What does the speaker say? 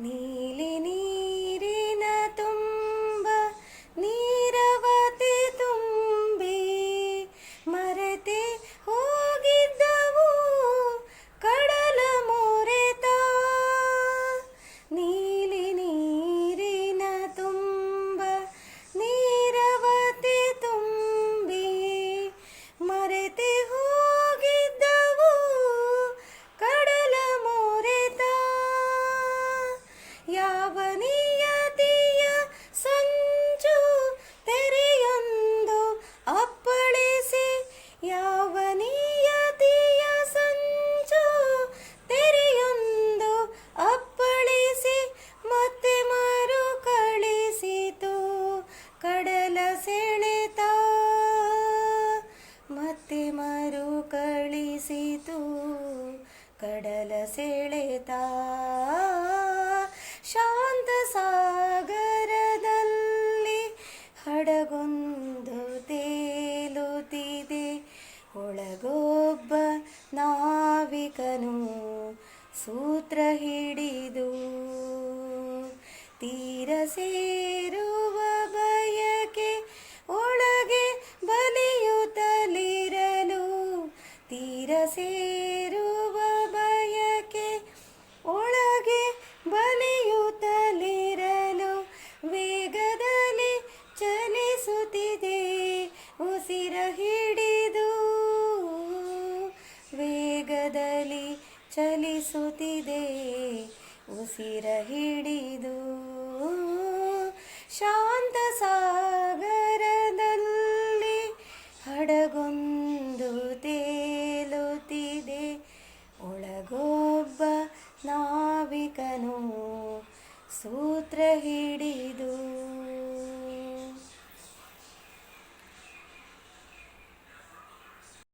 你离 ಕಡಲ ಸೆಳೆತ. ಶಾಂತ ಸಾಗರದಲ್ಲಿ ಹಡಗೊಂದು ತೇಲುತ್ತಿದೆ ಒಳಗೊಬ್ಬ ನಾವಿಕನು ಸೂತ್ರ ಹಿಡಿದು. ತೀರ ಸೇರುವ ಬಯಕೆ ಒಳಗೆ ಬಲಿಯುತ್ತಲಿರಲು ತೀರ ಸೇರುವ ಚಲಿಸುತ್ತಿದೆ ಉಸಿರ ಹಿಡಿದು ಶಾಂತ ಸಾಗರದಲ್ಲಿ ಹಡಗೊಂದು ತೇಲುತ್ತಿದೆ. ಒಳಗೊಬ್ಬ ನಾವಿಕನು ಸೂತ್ರ ಹಿಡಿದು